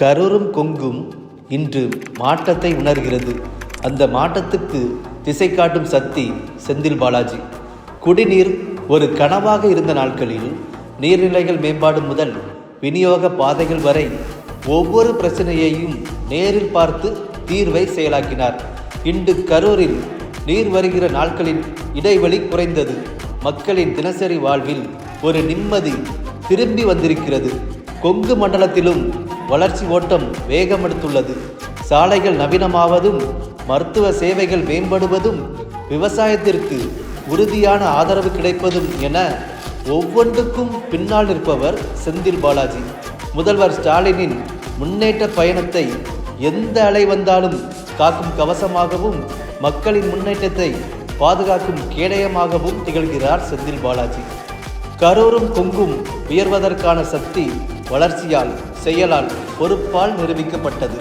கரூரும் கொங்கும் இன்று மாற்றத்தை உணர்கிறது. அந்த மாற்றத்துக்கு திசை காட்டும் சக்தி செந்தில் பாலாஜி. குடிநீர் ஒரு கனவாக இருந்த நாட்களில் நீர்நிலைகள் மேம்பாடு முதல் விநியோக பாதைகள் வரை ஒவ்வொரு பிரச்சனையையும் நேரில் பார்த்து தீர்வை செயலாக்கினார். இன்று கரூரில் நீர் வருகிற நாட்களின் இடைவெளி குறைந்தது. மக்களின் தினசரி வாழ்வில் ஒரு நிம்மதி திரும்பி வந்திருக்கிறது. கொங்கு மண்டலத்திலும் வளர்ச்சி ஓட்டம் வேகமெடுத்துள்ளது. சாலைகள் நவீனமாவதும் மருத்துவ சேவைகள் மேம்படுவதும் விவசாயத்திற்கு உறுதியான ஆதரவு கிடைப்பதும் என ஒவ்வொன்றுக்கும் பின்னால் நிற்பவர் செந்தில் பாலாஜி. முதல்வர் ஸ்டாலினின் முன்னேற்ற பயணத்தை எந்த அலை வந்தாலும் காக்கும் கவசமாகவும் மக்களின் முன்னேற்றத்தை பாதுகாக்கும் கேடயமாகவும் திகழ்கிறார் செந்தில் பாலாஜி. கரூரும் கொங்கும் உயர்வதற்கான சக்தி வளர்ச்சியால் செயலால் பொறுப்பால் நிரூபிக்கப்பட்டது.